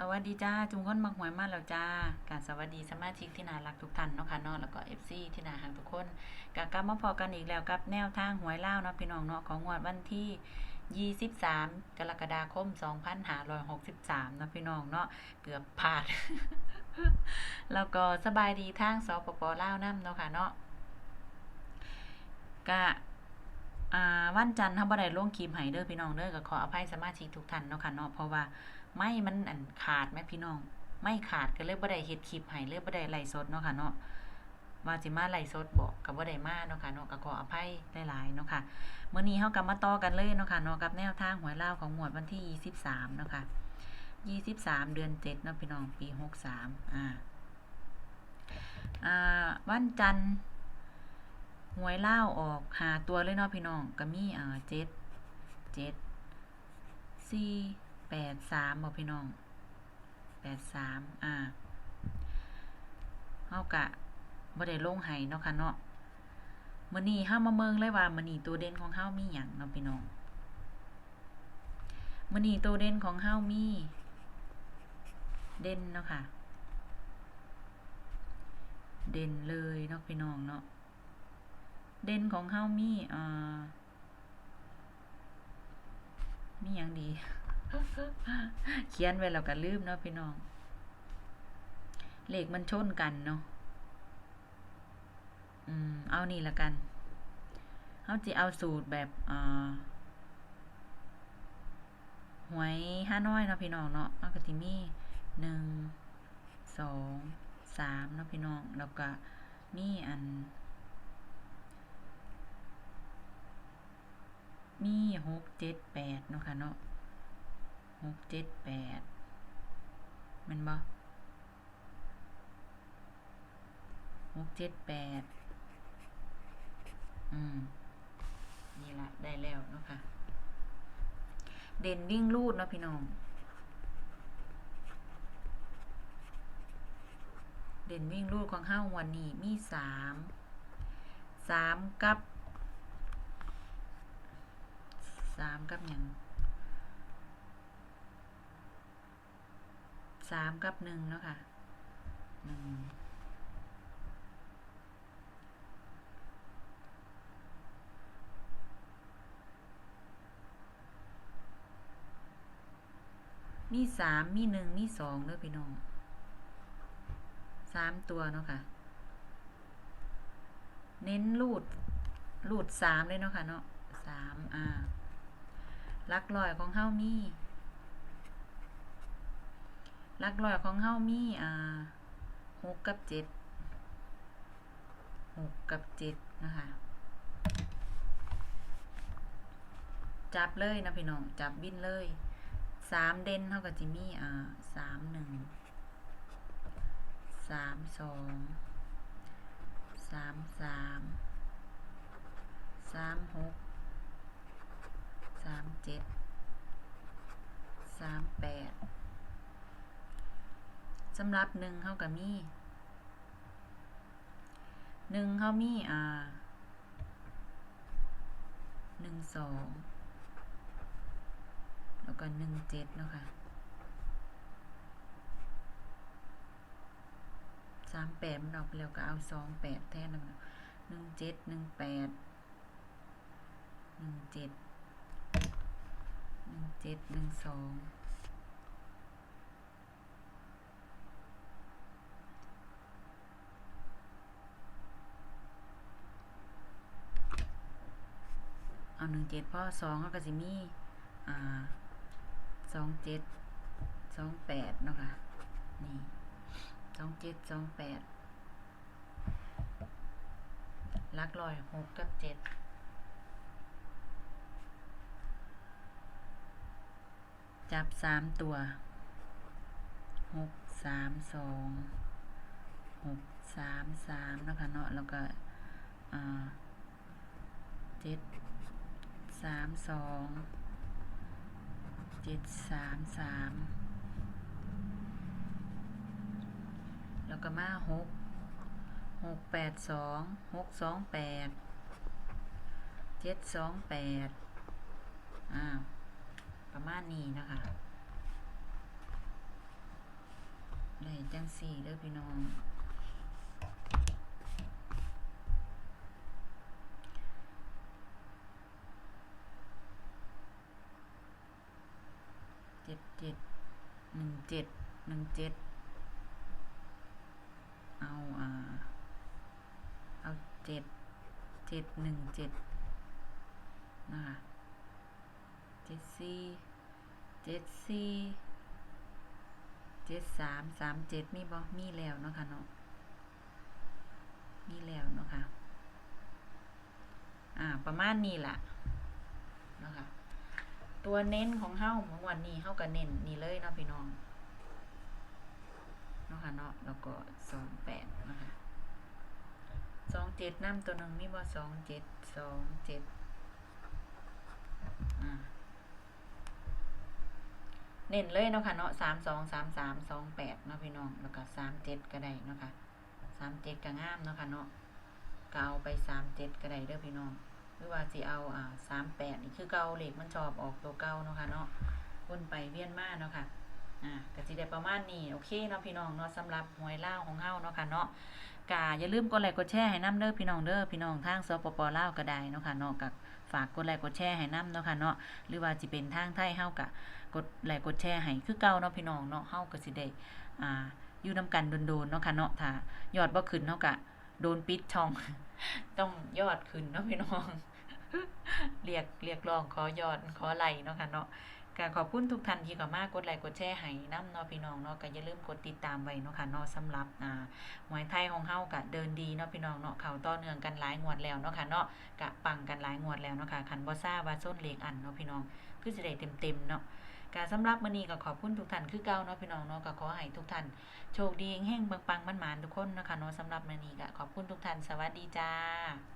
สวัสดีจ้า จุงก้นมักหวยมาแล้วจ้าการสวัสดีสมาชิกที่น่ารักทุกท่านเนาะค่ะเนาะแล้วก็เอฟซีที่น่ารักทุกคนกกลับมาพอกันอีกแล้วกับแนวทางหวยเล่าเนาะพี่น้องเนาะของงวดวันที่ 23 กรกฎาคม 2563เนาะพี่น้องเนาะเกือบพลาด แล้วก็สบายดีทางสปปเล่าวนํเนาะค่ะเนาะกะอ่าวันจันทร์ถ้าบ่ได้ลงคลิปให้เด้อพี่น้องเด้อก็ขออภัยสมาชิกทุกท่านเนาะค่ะเนาะเพราะว่า ไม่มันอันขาดแม่พี่น้อง ไม่ขาดก็เลยบ่ได้เฮ็ดคลิปให้เลยบ่ได้ไลฟ์สดเนาะค่ะเนาะว่าสิมาไลฟ์สดบอกก็บ่ได้มาเนาะค่ะเนาะก็ขออภัยหลายๆเนาะค่ะเมื้อนี้เฮาก็มาต่อกันเลยเนาะค่ะเนาะกับแนวทางหวยเลาของงวดวันที่ 23เนาะค่ะ23 เดือน7เนาะพี่น้องปี 63อ่าอ่าวันจันทร์หวยเล่าออกหาตัวเลยเนาะพี่น้องก็มีอ่าเจ็ดเจ็ดสี่ แปดสามบอกพี่น้องแปดสามอ่าเฮากะบ่ได้ลงไห้เนาะค่ะเนาะมื้อนี้เฮามาเมืองเลยว่ามื้อนี้ตัวเด่นของเฮามีหยังเนาะพี่น้องมื้อนี้ตัวเด่นของเฮามี เด่นเนาะค่ะ เด่นเลยเนาะพี่น้องเนาะเด่นของเฮามีอ่อมีหยังดี เขียนไว้แล้วก็ลืมเนาะพี่น้อง เลขมันชนกันเนาะ อืม เอานี่ละกันเฮาจะเอาสูตรแบบอ่อหวยห้าน้อยเนาะพี่น้องเนาะเอาก็สิมีหนึ่งสองสามเนาะพี่น้อง แล้วก็มีอัน มีหกเจ็ดแปดเนาะค่ะเนาะ หกเจ็ดแปดมันบ่หกเจ็ดแปดอืม นี่ละได้แล้วเนาะค่ะ เด่นวิ่งรูดเนาะพี่น้อง เด่นวิ่งรูดของห้าวันนี้มีสามสามกับสามกับหยัง สามกับหนึ่งเนาะค่ะหนึ่งมีสามมีหนึ่งมีสองเด้อพี่น้องสามตัวเนาะค่ะ เน้นรูดรูดสามเลยเนาะค่ะเนาะสามอ่าลักลอยของเฮามี ลักลอยของเฮามีอ่าหกกับเจ็ดหกกับเจ็ดนะคะ จับเลยนะพี่น้อง จับบินเลยสามเด่นเท่ากับจิมี่อ่าสามหนึ่งสามสองสามสามสามหกสามเจ็ดสามแปด สำหรับหนึ่งเขากับมีหนึ่งเขามีอ่าหนึ่งสองแล้วก็หนึ่งเจ็ดเนาะค่ะสามแปดมันออกไปแล้วก็เอาสองแปดแทนนะหนึ่งเจ็ดหนึ่งแปดหนึ่งเจ็ดหนึ่งเจ็ดหนึ่งสอง เอาหนึ่งเจ็ดเพราะสองเขาก็สิมีอ่าสองเจ็ดสองแปดเนาะค่ะนี่สองเจ็ดสองแปดลักลอยหกกับเจ็ดจับสามตัวหกสามสองหกสามสามนะคะเนาะแล้วก็เจ็ด สามสองเจ็ดสามสามแล้วก็มาหกหกแปดสองหกสองแปดเจ็ดสองแปดอ่าประมาณนี้นะคะได้จังสี่เด้อพี่น้อง เจ็ดหนึ่งเจ็ดหนึ่งเจ็ดเอาอ่าเอาเจ็ดเจ็ดหนึ่งเจ็ดนะคะเจ็ดสี่เจ็ดสี่เจ็ดสามสามเจ็ดมีบ่มีแล้วเนาะค่ะเนาะมีแล้วเนาะค่ะอ่าประมาณนี้ล่ะเนาะค่ะ ตัวเน้นของเฮ้าเมื่อวันนี้เฮ้าก็เน้นนี่เลยเนาะพี่น้องเนาะค่ะเนาะแล้วก็สองแปดนะคะสองเจ็ดน้ำตัวหนึ่งมีบ่สองเจ็ดสองเจ็ดเน้นเลยเนาะค่ะเนาะสามสองสามสามสองแปดเนาะพี่น้องแล้วก็สามเจ็ดก็ได้เนาะค่ะสามเจ็ดก็งามเนาะค่ะเนาะก็เอาไปสามเจ็ดก็ได้เด้อพี่น้อง หรือว่าสิเอาอ่าสามแปดนี่คือเก่าเหล็กมันชอบออกตัวเก่าเนาะค่ะเนาะวนไปเวียนมาเนาะค่ะอ่าก็สิได้ประมาณนี้โอเคเนาะพี่น้องเนาะสำหรับหวยเล่าของเฮาเนาะค่ะเนาะกาอย่าลืมกดไลค์กดแชร์ให้น้ำเด้อพี่น้องเด้อพี่น้องทางสปปลาวก็ได้เนาะค่ะเนาะกับฝากกดไลค์กดแชร์ให้น้ำเนาะค่ะเนาะหรือว่าสิเป็นทางไทยเฮากะกดไลค์กดแชร์ให้คือเก่าเนาะพี่น้องเนาะเฮาก็สิได้อ่าอยู่นํกันโดนๆเนาะค่ะเนาะถ้ายอดบ่ขึ้นเฮากะโดนปิดช่อง ต้องยอดขึ้นเนาะพี่น้อง เรียกเรียกร้องขอยอดขอไลเนาะค่ะเนาะ ก็ขอบคุณทุกท่านที่เข้ามากดไลค์กดแชร์ให้น้ำเนาะพี่น้องเนาะก็อย่าลืมกดติดตามไว้เนาะค่ะเนาะสำหรับอ่าหวยไทยของเฮาก็เดินดีเนาะพี่น้องเนาะเขาต่อเนื่องกันหลายงวดแล้วเนาะค่ะเนาะกะปังกันหลายงวดแล้วเนาะค่ะคันบ่ทราว่าส้นเลขอันเนาะพี่น้องคือสิได้เต็มๆเนาะก็สำหรับมื้อนี้ก็ขอบคุณทุกท่านคือเก่าเนาะพี่น้องเนาะก็ขอให้ทุกท่านโชคดีแห่งๆปังๆมันๆทุกคนนะคะเนาะสำหรับมื้อนี้ก็ขอบคุณทุกท่านสวัสดีจ้า